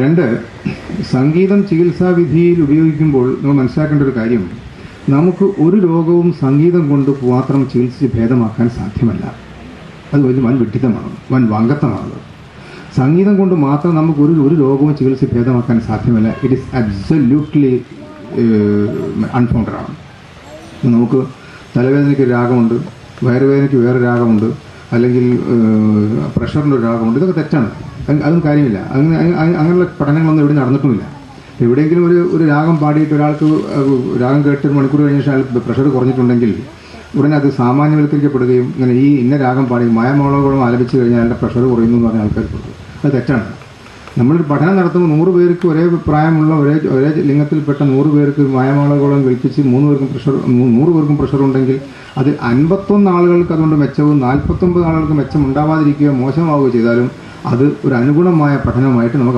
രണ്ട് സംഗീതം ചികിത്സാവിധിയിൽ ഉപയോഗിക്കുമ്പോൾ നമ്മൾ മനസ്സിലാക്കേണ്ട ഒരു കാര്യം നമുക്ക് ഒരു രോഗവും സംഗീതം കൊണ്ട് മാത്രം ചികിത്സിച്ച് ഭേദമാക്കാൻ സാധ്യമല്ല. അത് വലിയ വൻ വിഡിതമാണ് വൻ വങ്കത്തമാണ് സംഗീതം കൊണ്ട് മാത്രം നമുക്ക് ഒരു ഒരു രോഗവും ചികിത്സിച്ച് ഭേദമാക്കാൻ സാധ്യമല്ല. ഇറ്റ് ഇസ് അബ്സല്യൂട്ട്ലി അൺഫൗണ്ടറാണ് നമുക്ക് തലവേദനയ്ക്ക് രാഗമുണ്ട് വയറുവേദനയ്ക്ക് വേറെ രാഗമുണ്ട് അല്ലെങ്കിൽ പ്രഷറിന്റെ ഒരു രാഗമുണ്ട് ഇതൊക്കെ തെറ്റാണ്. അത് കാര്യമില്ല. അങ്ങനെ അങ്ങ- അങ്ങനെയുള്ള പഠനങ്ങളൊന്നും ഇവിടെ നടന്നിട്ടുമില്ല. എവിടെയെങ്കിലും ഒരു ഒരു രാഗം പാടിയിട്ട് ഒരാൾക്ക് രാഗം കേട്ട് ഒരു മണിക്കൂർ കഴിഞ്ഞ ശേഷം പ്രഷർ കുറഞ്ഞിട്ടുണ്ടെങ്കിൽ ഉടനെ അത് സാമാന്യവൽക്കരിക്കപ്പെടുകയും ഇങ്ങനെ ഈ ഇന്ന രാഗം പാടി മായമോളോളം ആലപിച്ച് കഴിഞ്ഞാൽ അതിന്റെ പ്രഷർ കുറയുന്നു എന്ന് പറഞ്ഞ ആൾക്കാർ കൊടുക്കും അത് തെറ്റാണ്. നമ്മളൊരു പഠനം നടത്തുമ്പോൾ നൂറ് പേർക്ക് ഒരേ പ്രായമുള്ള ഒരേ ഒരേ ലിംഗത്തിൽപ്പെട്ട നൂറ് പേർക്ക് മായമാളകളോളം വിളിപ്പിച്ച് മൂന്ന് പേർക്കും പ്രഷർ നൂറ് പേർക്കും പ്രഷർ ഉണ്ടെങ്കിൽ അത് അൻപത്തൊന്ന് ആളുകൾക്ക് അതുകൊണ്ട് മെച്ചവും നാൽപ്പത്തൊമ്പത് ആളുകൾക്ക് മെച്ചം ഉണ്ടാവാതിരിക്കുകയോ മോശമാവുകയോ ചെയ്താലും അത് ഒരു അനുഗുണമായ പഠനമായിട്ട് നമുക്ക്